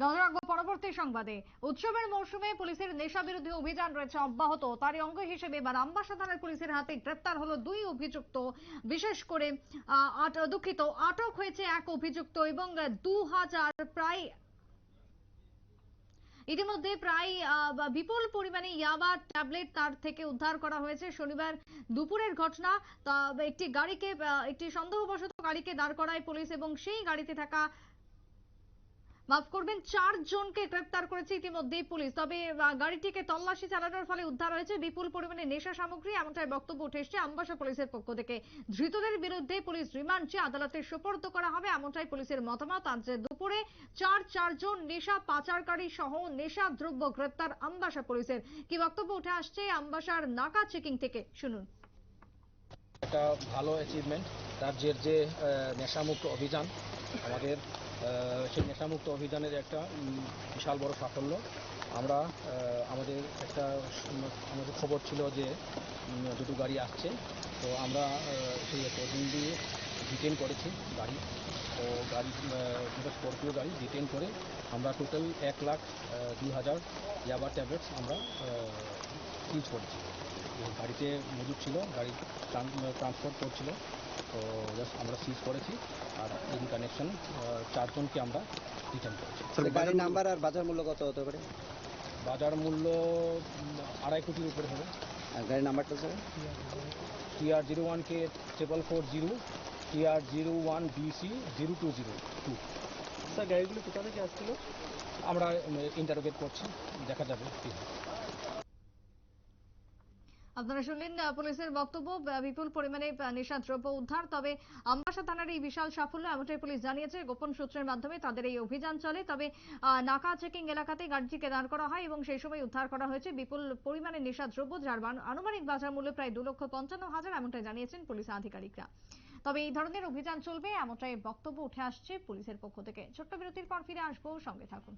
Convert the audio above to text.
নজর রাখব পরবর্তী সংবাদে। উৎসবের মৌসুমে পুলিশের নেশা বিরোধী অভিযান রয়েছে অব্যাহত। তারই অঙ্গ হিসেবে এবার আমবাসা থানার পুলিশের হাতে গ্রেপ্তার হলো দুই অভিযুক্ত। বিশেষ করে দুঃখিত, আটক হয়েছে এক অভিযুক্ত এবং দু হাজার প্রায় ইতিমধ্যে প্রায় বিপুল পরিমাণে ইয়াবা ট্যাবলেট তার থেকে উদ্ধার করা হয়েছে। শনিবার দুপুরের ঘটনা একটি গাড়িকে একটি সন্দেহবশত গাড়িকে দাঁড় করায় পুলিশ এবং সেই গাড়িতে থাকা মাফ করবেন, চার জনকে গ্রেপ্তার করেছে ইতিমধ্যেই পুলিশ। তবে গাড়িটিকে তল্লাশি চালানোর ফলে উদ্ধার হয়েছে বিপুল পরিমাণে নেশা সামগ্রী, এমনটাই বক্তব্য উঠে এসেছে আমবাসা পুলিশের পক্ষ থেকে। ধৃতদের বিরুদ্ধে পুলিশ রিমান্ড চেয়ে আদালতে সোপর্দ করা হবে, এমনটাই পুলিশের মতামত। আজ দুপুরে চার চারজন নেশা পাচারকারী সহ নেশা দ্রব্য গ্রেপ্তার আমবাসা পুলিশের। কি বক্তব্য উঠে আসছে আমবাসার নাকা চেকিং থেকে? শুনুন। একটা ভালো অ্যাচিভমেন্ট রাজ্যের যে নেশামুক্ত অভিযান, আমাদের সেই নেশামুক্ত অভিযানের একটা বিশাল বড় সাফল্য। আমরা আমাদের একটা আমাদের খবর ছিল যে দুটো গাড়ি আসছে। তো আমরা সেই অ্যাকর্ডিং দিয়ে ডিটেন করেছি গাড়ি। তো গাড়ি দুটো স্করপিও গাড়ি ডিটেন করে আমরা টোটাল এক লাখ দুই হাজার ইয়াবা ট্যাবলেটস আমরা সিজ করেছি। গাড়িতে মজুদ ছিল গাড়ি ট্রান্সপোর্ট করছিল। তো জাস্ট আমরা সিজ করেছি আর ইন কানেকশন চারজনকে আমরা রিটার্ন করেছি। গাড়ির নাম্বার আর বাজার মূল্য কত হতে পারে? বাজার মূল্য আড়াই কোটির উপরে হবে। আর গাড়ির নাম্বারটা sir? TR zero one K triple four zero TR zero one BC zero two zero two sir গাড়িগুলো কোথা থেকে আসছিল? আমরা ইন্টারোগেট করছি দেখা যাবে কি হয়। আপনারা শুনলেন পুলিশের বক্তব্য বিপুল পরিমাণে নেশা দ্রব্য উদ্ধার। তবে আমবাসা থানার এই বিশাল সাফল্য এমনটাই পুলিশ জানিয়েছে। গোপন সূত্রের মাধ্যমে তাদের এই অভিযান চলে। তবে নাকা চেকিং এলাকাতে গাড়িটিকে দাঁড় করা হয় এবং সেই সময় উদ্ধার করা হয়েছে বিপুল পরিমাণে নেশা দ্রব্য, যার আনুমানিক বাজার মূল্য প্রায় দু লক্ষ পঞ্চান্ন হাজার, এমনটাই জানিয়েছেন পুলিশ আধিকারিকরা। তবে এই ধরনের অভিযান চলবে, এমনটাই বক্তব্য উঠে আসছে পুলিশের পক্ষ থেকে। ছোট্ট বিরতির পর ফিরে আসব, সঙ্গে থাকুন।